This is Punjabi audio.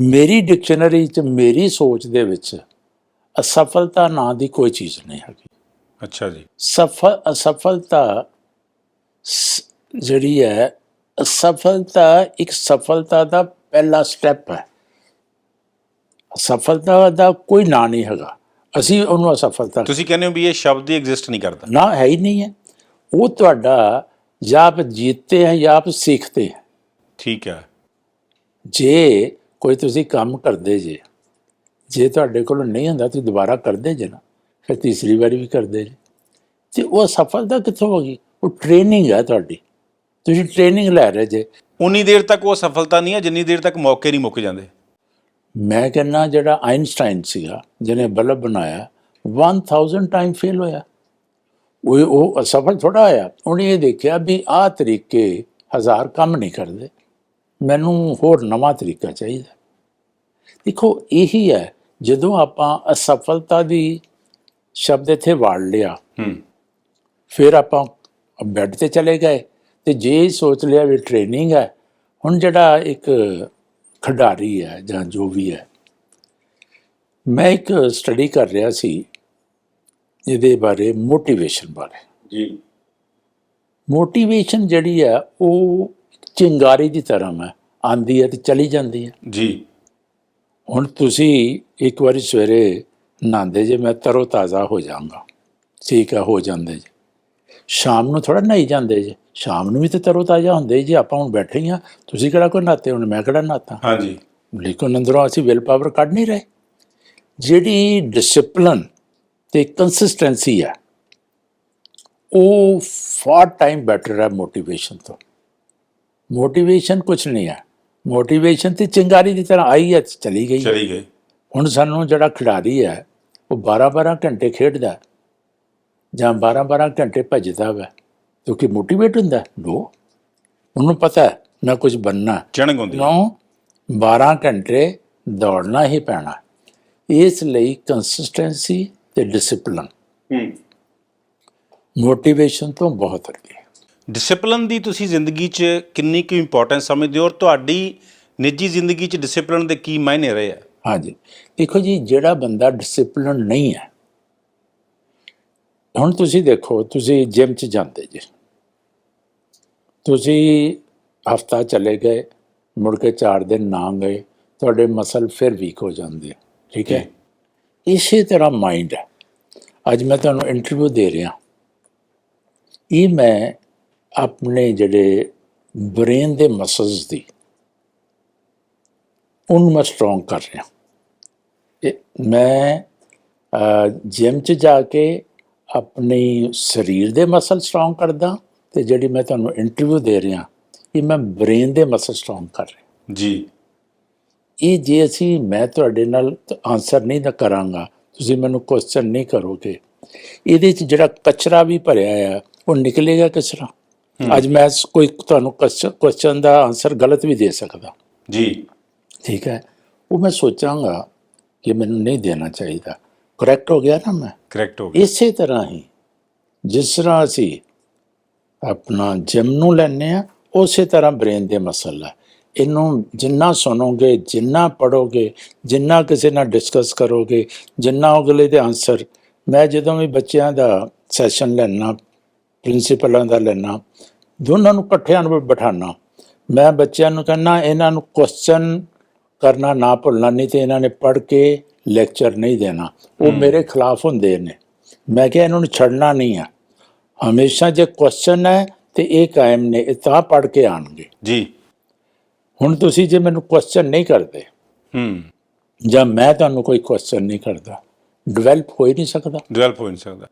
ਮੇਰੀ ਡਿਕਸ਼ਨਰੀ 'ਚ ਮੇਰੀ ਸੋਚ ਦੇ ਵਿੱਚ ਅਸਫਲਤਾ ਨਾਂ ਦੀ ਕੋਈ ਚੀਜ਼ ਨਹੀਂ ਹੈਗੀ। ਅੱਛਾ ਜੀ। ਸਫਲ ਅਸਫਲਤਾ ਜਿਹੜੀ ਹੈ ਅਸਫਲਤਾ ਇੱਕ ਸਫਲਤਾ ਦਾ ਪਹਿਲਾ ਸਟੈਪ ਹੈ। ਸਫਲਤਾ ਦਾ ਕੋਈ ਨਾਂ ਨਹੀਂ ਹੈਗਾ। ਅਸੀਂ ਉਹਨੂੰ ਅਸਫਲਤਾ ਤੁਸੀਂ ਕਹਿੰਦੇ ਹੋ ਵੀ ਇਹ ਸ਼ਬਦ ਹੀ ਐਗਜ਼ਿਸਟ ਨਹੀਂ ਕਰਦਾ। ਨਾ ਹੈ ਹੀ ਨਹੀਂ ਹੈ। ਉਹ ਤੁਹਾਡਾ ਜਾਂ ਆਪ ਜੀਤਦੇ ਹੈ ਜਾਂ ਆਪ ਸਿੱਖਦੇ ਹੈ। ਠੀਕ ਹੈ। ਜੇ ਕੋਈ ਤੁਸੀਂ ਕੰਮ ਕਰਦੇ ਜੇ ਜੇ ਤੁਹਾਡੇ ਕੋਲ ਨਹੀਂ ਹੁੰਦਾ ਤੁਸੀਂ ਦੁਬਾਰਾ ਕਰਦੇ ਜੇ ਨਾ ਫਿਰ ਤੀਸਰੀ ਵਾਰੀ ਵੀ ਕਰਦੇ ਜੇ। ਤੇ ਉਹ ਸਫਲਤਾ ਕਿੱਥੋਂ ਹੋਗੀ ਉਹ ਟ੍ਰੇਨਿੰਗ ਹੈ ਤੁਹਾਡੀ। ਤੁਸੀਂ ਟ੍ਰੇਨਿੰਗ ਲੈ ਰਹੇ ਜੇ। ਉਨੀ ਦੇਰ ਤੱਕ ਉਹ ਸਫਲਤਾ ਨਹੀਂ ਹੈ ਜਿੰਨੀ ਦੇਰ ਤੱਕ ਮੌਕੇ ਨਹੀਂ ਮੁੱਕ ਜਾਂਦੇ। ਮੈਂ ਕਹਿੰਦਾ ਜਿਹੜਾ ਆਇਨਸਟਾਈਨ ਸੀਗਾ ਜਿਹਨੇ ਬਲਬ ਬਣਾਇਆ 1000 ਟਾਈਮ ਫੇਲ ਹੋਇਆ। ਉਹ ਉਹ ਅਸਫਲ ਥੋੜਾ ਹੋਇਆ। ਉਹਨੇ ਇਹ ਦੇਖਿਆ ਵੀ ਆਹ ਤਰੀਕੇ ਹਜ਼ਾਰ ਕੰਮ ਨਹੀਂ ਕਰਦੇ। ਮੈਨੂੰ ਹੋਰ ਨਵਾਂ ਤਰੀਕਾ ਚਾਹੀਦਾ। ਦੇਖੋ ਇਹੀ ਹੈ ਜਦੋਂ ਆਪਾਂ ਅਸਫਲਤਾ ਦੀ ਸ਼ਬਦ ਇੱਥੇ ਵਾੜ ਲਿਆ ਹੂੰ। ਫਿਰ ਆਪਾਂ ਬੈੱਡ ਤੇ ਚਲੇ ਗਏ ਤੇ ਜੇ ਸੋਚ ਲਿਆ ਵੀ ਟ੍ਰੇਨਿੰਗ ਹੈ ਹੁਣ ਜਿਹੜਾ ਇੱਕ ਖਿਡਾਰੀ ਹੈ ਜਾਂ ਜੋ ਵੀ ਹੈ ਮੈਂ ਇੱਕ ਸਟੱਡੀ ਕਰ ਰਿਹਾ ਸੀ ਇਹਦੇ ਬਾਰੇ ਮੋਟੀਵੇਸ਼ਨ ਬਾਰੇ। ਜੀ। ਮੋਟੀਵੇਸ਼ਨ ਜਿਹੜੀ ਹੈ ਉਹ ਚਿੰਗਾਰੀ ਦੀ ਤਰ੍ਹਾਂ ਹੈ ਆਂਦੀ ਹੈ ਤੇ ਚਲੀ ਜਾਂਦੀ ਹੈ। ਜੀ। ਹੁਣ ਤੁਸੀਂ ਇੱਕ ਵਾਰੀ ਸਵੇਰੇ ਨਹਾਉਂਦੇ ਜੇ ਮੈਂ ਤਰੋ ਤਾਜ਼ਾ ਹੋ ਜਾਵਾਂਗਾ ਠੀਕ ਹੈ ਹੋ ਜਾਂਦੇ ਜੇ। ਸ਼ਾਮ ਨੂੰ ਥੋੜਾ ਨਹਾਈ ਜਾਂਦੇ ਜੇ। ਸ਼ਾਮ ਨੂੰ ਵੀ ਤੇ ਤਰੋ ਤਾਜ਼ਾ ਹੁੰਦੇ ਜੇ ਆਪਾਂ ਹੁਣ ਬੈਠੇ ਹੀ ਆ। ਤੁਸੀਂ ਕਿਹੜਾ ਕੋਈ ਨਹਾਤੇ ਹੁਣ? ਮੈਂ ਕਿਹੜਾ ਨਹਾਤਾ? ਹਾਂਜੀ। ਲੇਕਿਨ ਅੰਦਰੋਂ ਅਸੀਂ ਵਿਲ ਪਾਵਰ ਕੱਢ ਨਹੀਂ ਰਹੇ। ਜਿਹੜੀ ਡਿਸਪਲਿਨ ਤੇ ਕੰਸਿਸਟੈਂਸੀ ਹੈ ਉਹ ਫਾਰ ਟਾਈਮ ਬੈਟਰ ਹੈ ਮੋਟੀਵੇਸ਼ਨ ਤੋਂ। ਮੋਟੀਵੇਸ਼ਨ ਕੁਝ ਨਹੀਂ ਹੈ। ਮੋਟੀਵੇਸ਼ਨ ਤੇ ਚਿੰਗਾਰੀ ਦੀ ਤਰ੍ਹਾਂ ਆਈ ਹੈ ਚਲੀ ਗਈ। ਚਲੀ ਗਏ ਹੁਣ ਸਾਨੂੰ ਜਿਹੜਾ ਖਿਡਾਰੀ ਹੈ ਉਹ 12-12 ਘੰਟੇ ਖੇਡਦਾ ਜਾਂ 12-12 ਘੰਟੇ ਭੱਜਦਾ ਵਾ ਕਿਉਂਕਿ ਮੋਟੀਵੇਟ ਹੁੰਦਾ ਨੋ ਉਹਨੂੰ ਪਤਾ ਹੈ ਮੈਂ ਕੁਝ ਬੰਨਾ ਹੈ। ਚਣਗ ਹੁੰਦੀ। ਕਿਉਂ 12 ਘੰਟੇ ਦੌੜਨਾ ਹੀ ਪੈਣਾ ਇਸ ਲਈ ਕੰਸਿਸਟੈਂਸੀ ਤੇ ਡਿਸਪਲਿਨ ਹੂੰ ਮੋਟੀਵੇਸ਼ਨ ਤੋਂ ਬਹੁਤ ਅੱਗੇ। ਡਿਸਪਲਿਨ ਦੀ ਤੁਸੀਂ ਜ਼ਿੰਦਗੀ 'ਚ ਕਿੰਨੀ ਕੁ ਇੰਪੋਰਟੈਂਸ ਸਮਝਦੇ ਹੋ ਔਰ ਤੁਹਾਡੀ ਨਿੱਜੀ ਜ਼ਿੰਦਗੀ 'ਚ ਡਿਸਪਲਿਨ ਦੇ ਕੀ ਮਾਇਨੇ ਰਹੇ ਆ? ਹਾਂਜੀ। ਦੇਖੋ ਜੀ ਜਿਹੜਾ ਬੰਦਾ ਡਿਸਪਲਿਨ ਨਹੀਂ ਹੈ ਹੁਣ ਤੁਸੀਂ ਦੇਖੋ ਤੁਸੀਂ ਜਿਮ 'ਚ ਜਾਂਦੇ ਜੀ। ਤੁਸੀਂ ਹਫਤਾ ਚਲੇ ਗਏ ਮੁੜ ਕੇ 4 ਦਿਨ ਨਾ ਗਏ ਤੁਹਾਡੇ ਮਸਲ ਫਿਰ ਵੀਕ ਹੋ ਜਾਂਦੇ ਠੀਕ ਹੈ? ਇਸੇ ਤਰ੍ਹਾਂ ਮਾਈਂਡ ਹੈ। ਅੱਜ ਮੈਂ ਤੁਹਾਨੂੰ ਇੰਟਰਵਿਊ ਦੇ ਰਿਹਾ। ਇਹ ਮੈਂ ਆਪਣੇ ਜਿਹੜੇ ਬ੍ਰੇਨ ਦੇ ਮਸਲਸ ਦੀ ਉਹਨੂੰ ਮੈਂ ਸਟਰੋਂਗ ਕਰ ਰਿਹਾ। ਮੈਂ ਜਿਮ 'ਚ ਜਾ ਕੇ ਆਪਣੀ ਸਰੀਰ ਦੇ ਮਸਲ ਸਟਰੋਂਗ ਕਰਦਾ ਤੇ ਜਿਹੜੀ ਮੈਂ ਤੁਹਾਨੂੰ ਇੰਟਰਵਿਊ ਦੇ ਰਿਹਾ ਇਹ ਮੈਂ ਬ੍ਰੇਨ ਦੇ ਮਸਲ ਸਟਰੋਂਗ ਕਰ ਰਿਹਾ। ਜੀ। ਇਹ ਜੇ ਅਸੀਂ ਮੈਂ ਤੁਹਾਡੇ ਨਾਲ ਆਨਸਰ ਨਹੀਂ ਨਾ ਕਰਾਂਗਾ ਤੁਸੀਂ ਮੈਨੂੰ ਕੁਐਸਚਨ ਨਹੀਂ ਕਰੋਗੇ ਇਹਦੇ 'ਚ ਜਿਹੜਾ ਕਚਰਾ ਵੀ ਭਰਿਆ ਆ ਉਹ ਨਿਕਲੇਗਾ ਕਚਰਾ ਅੱਜ ਮੈਂ ਕੋਈ ਤੁਹਾਨੂੰ ਕੁਐਸਚਨ ਦਾ ਆਨਸਰ ਗਲਤ ਵੀ ਦੇ ਸਕਦਾ। ਜੀ। ਠੀਕ ਹੈ। ਉਹ ਮੈਂ ਸੋਚਾਂਗਾ ਕਿ ਮੈਨੂੰ ਨਹੀਂ ਦੇਣਾ ਚਾਹੀਦਾ। ਕਰੈਕਟ ਹੋ ਗਿਆ ਨਾ ਮੈਂ? ਕਰੈਕਟ ਹੋ ਗਿਆ। ਇਸੇ ਤਰ੍ਹਾਂ ਹੀ ਜਿਸ ਤਰ੍ਹਾਂ ਅਸੀਂ ਆਪਣਾ ਜਿਮ ਨੂੰ ਲੈਂਦੇ ਆ ਉਸੇ ਤਰ੍ਹਾਂ ਬ੍ਰੇਨ ਦੇ ਮਸਲਾ ਇਹਨੂੰ ਜਿੰਨਾ ਸੁਣੋਗੇ ਜਿੰਨਾ ਪੜੋਗੇ ਜਿੰਨਾ ਕਿਸੇ ਨਾਲ ਡਿਸਕਸ ਕਰੋਗੇ ਜਿੰਨਾ ਅਗਲੇ ਦੇ ਆਨਸਰ ਮੈਂ ਜਦੋਂ ਵੀ ਬੱਚਿਆਂ ਦਾ ਸੈਸ਼ਨ ਲੈਣਾ ਪ੍ਰਿੰਸੀਪਲਾਂ ਦਾ ਲੈਣਾ ਦੋਨਾਂ ਨੂੰ ਇਕੱਠਿਆਂ ਨੂੰ ਬਿਠਾਣਾ ਮੈਂ ਬੱਚਿਆਂ ਨੂੰ ਕਹਿੰਦਾ ਇਹਨਾਂ ਨੂੰ ਕੁਐਸਚਨ ਕਰਨਾ ਨਾ ਭੁੱਲਣਾ ਨਹੀਂ ਤੇ ਇਹਨਾਂ ਨੇ ਪੜ੍ਹ ਕੇ ਲੈਕਚਰ ਨਹੀਂ ਦੇਣਾ। ਉਹ ਮੇਰੇ ਖਿਲਾਫ ਹੁੰਦੇ ਨੇ। ਮੈਂ ਕਿਹਾ ਇਹਨਾਂ ਨੂੰ ਛੱਡਣਾ ਨਹੀਂ ਆ। ਹਮੇਸ਼ਾ ਜੇ ਕੁਐਸਚਨ ਹੈ ਤੇ ਇਹ ਕਾਇਮ ਨੇ ਇਹ ਤਾਂ ਪੜ੍ਹ ਕੇ ਆਣਗੇ ਜੀ। ਹੁਣ ਤੁਸੀਂ ਜੇ ਮੈਨੂੰ ਕੁਐਸਚਨ ਨਹੀਂ ਕਰਦੇ ਹੂੰ। ਜਾਂ ਮੈਂ ਤੁਹਾਨੂੰ ਕੋਈ ਕੁਐਸਚਨ ਨਹੀਂ ਕਰਦਾ ਡਿਵੈਲਪ ਹੋ ਹੀ ਨਹੀਂ ਸਕਦਾ। ਡਿਵੈਲਪ ਹੋ ਨਹੀਂ ਸਕਦਾ।